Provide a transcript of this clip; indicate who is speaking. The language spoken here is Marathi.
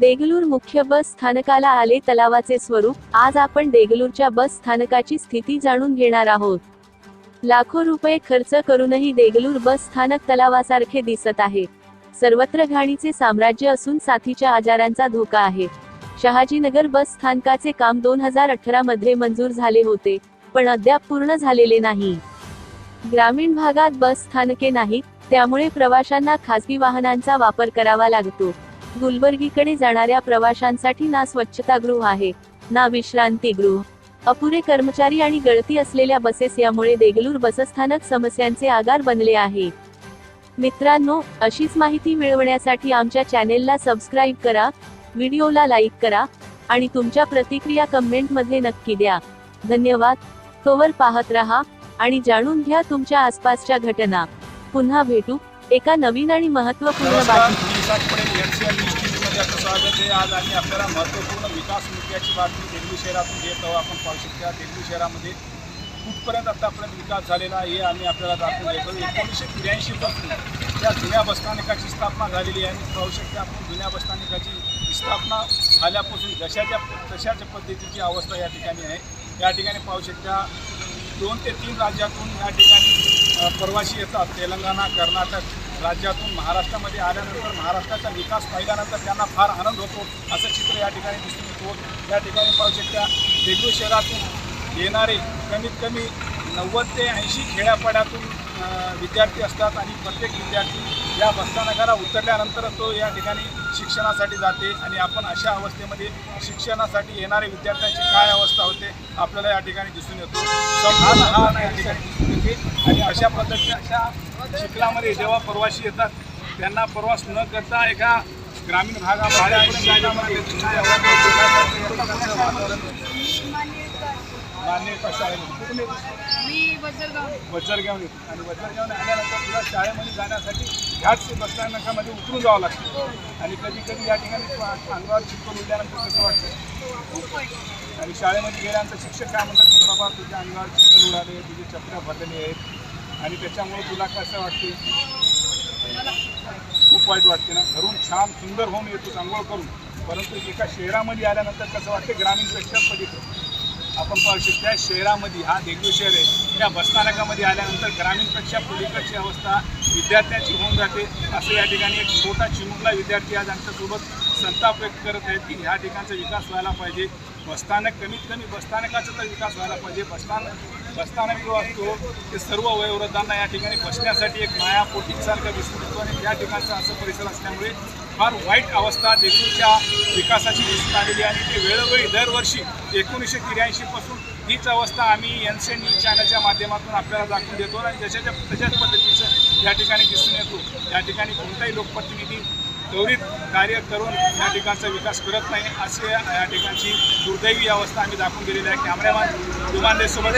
Speaker 1: देगलूर मुख्य बस स्थानकाला आले तलावाचे स्वरूप आज आपण देगलूरच्या बस स्थानकाची स्थिती जाणून घेणार आहोत. लाखो रुपये खर्च करूनही देगलूर बस स्थानक तलावासारखे दिसत आहे. सर्वत्र घाणीचे साम्राज्य असून साथीच्या आजारांचा धोका आहे. शहाजीनगर बस स्थानकाचे काम दोन हजार अठरा मध्ये मंजूर झाले होते पण अद्याप पूर्ण झालेले नाही. ग्रामीण भागात बस स्थानके नाहीत त्यामुळे प्रवाशांना खासगी वाहनांचा वापर करावा लागतो. गुलबर्गीकडे जाणाऱ्या प्रवाशांसाठी ना स्वच्छतागृह आहे ना विश्रांतीगृह. अपुरे कर्मचारी आणि गळती असलेल्या बसेस यामुळे देगलूर बसस्थानक समस्यांचे आगार बनले आहे. मित्रांनो अशीच माहिती मिळवण्यासाठी आमच्या चॅनेलला सबस्क्राईब करा व्हिडिओला लाईक करा आणि तुमच्या प्रतिक्रिया कमेंटमध्ये नक्की द्या. धन्यवाद. तोवर पाहत रहा आणि जाणून घ्या तुमच्या आसपासच्या घटना. पुन्हा भेटू एका नवीन आणि महत्त्वपूर्ण
Speaker 2: नमस्कार.
Speaker 1: बातमी
Speaker 2: मी साठ पडेल एनसीआर न्यूज आपलं स्वागत आहे. आज आम्ही आपल्याला महत्त्वपूर्ण विकास मुद्द्याची बातमी देगलू शहरातून घेत आहोत. आपण पाहू शकता देगलू शहरामध्ये कुठपर्यंत आतापर्यंत विकास झालेला आहे हे आम्ही आपल्याला दाखवून देतो एकोणीसशे त्र्याऐंशी पासून त्या जुन्या बसस्थानकाची स्थापना झालेली आहे. आणि पाहू शकता आपण जुन्या बसस्थानकाची स्थापना झाल्यापासून जशाच्या तशाच्या पद्धतीची अवस्था या ठिकाणी आहे. या ठिकाणी पाहू शकता दोन ते तीन राज्यातून या ठिकाणी प्रवासी येतात. तेलंगणा कर्नाटक राज्यातून महाराष्ट्रामध्ये आल्यानंतर महाराष्ट्राचा विकास पाहिल्यानंतर त्यांना फार आनंद होतो असं चित्र या ठिकाणी दिसून येतो. या ठिकाणी पाहू शकता देगलूर शहरातून येणारे कमीत कमी नव्वद ते ऐंशी खेड्यापाड्यातून विद्यार्थी असतात आणि प्रत्येक विद्यार्थी या बसस्थानकाला उतरल्यानंतर तो या ठिकाणी शिक्षणासाठी जाते आणि आपण अशा अवस्थेमध्ये शिक्षणासाठी येणाऱ्या विद्यार्थ्यांची काय अवस्था होते आपल्याला या ठिकाणी दिसून येतो. संभान हा या ठिकाणी आणि अशा पद्धतीने अशा चिखलामध्ये जेव्हा प्रवासी येतात त्यांना प्रवास न करता एका ग्रामीण भागामध्ये शहरामध्ये मान्य शाळेमध्ये कुठून येतो?
Speaker 3: मी बजरगाव.
Speaker 2: वज्रगावून येतो. आणि आल्यानंतर तुला शाळेमध्ये जाण्यासाठी ह्याच बसस्थानकामध्ये उतरून जावं लागतं. आणि कधी कधी या ठिकाणी अंगावर चिपकून उडल्यानंतर कसं वाटतं? आणि शाळेमध्ये गेल्यानंतर शिक्षक काय म्हणतात की बाबा तुझ्या अंगावर चिकन उडाले तुझे चपल्या भरलेले आहेत आणि त्याच्यामुळे तुला कसं वाटते? खूप वाईट वाटते ना. घरून छान सुंदर होऊन येतो आंघोळ करून. परंतु एका शहरामध्ये आल्यानंतर कसं वाटते? ग्रामीणपेक्षा पलीकडं. आपण पाहू शकतो त्या शहरामध्ये हा देगलू शहर आहे. त्या बसस्थानकामध्ये आल्यानंतर ग्रामीणपेक्षा पलीकडची अवस्था विद्यार्थ्यांची होऊन जाते. असं या ठिकाणी एक छोटा चिमुकला विद्यार्थी आज आमच्यासोबत संताप व्यक्त करत आहेत की ह्या ठिकाणचा विकास व्हायला पाहिजे. बसस्थानक कमीत कमी बसस्थानकाचा तर विकास व्हायला पाहिजे. बसस्थानक बसस्थानक जो असतो ते सर्व वयोवृद्धांना या ठिकाणी बसण्यासाठी एक माया दिसून येतो आणि त्या ठिकाणचा असं परिसर असल्यामुळे फार वाईट अवस्था देगलूरच्या विकासाची दिसून आलेली आणि ते वेळोवेळी दरवर्षी एकोणीसशे त्र्याऐंशीपासून हीच अवस्था आम्ही एन सी न्यूज चॅनलच्या माध्यमातून आपल्याला दाखवून देतो. आणि जशाच्या तशाच पद्धतीचं या ठिकाणी दिसून येतो. या ठिकाणी कोणताही लोकप्रतिनिधी त्वरित कार्य करून या ठिकाणचा विकास करत नाही असे या ठिकाणची दुर्दैवी अवस्था आम्ही दाखवून दिलेली आहे. कॅमेरामॅन दुमानदेसोबत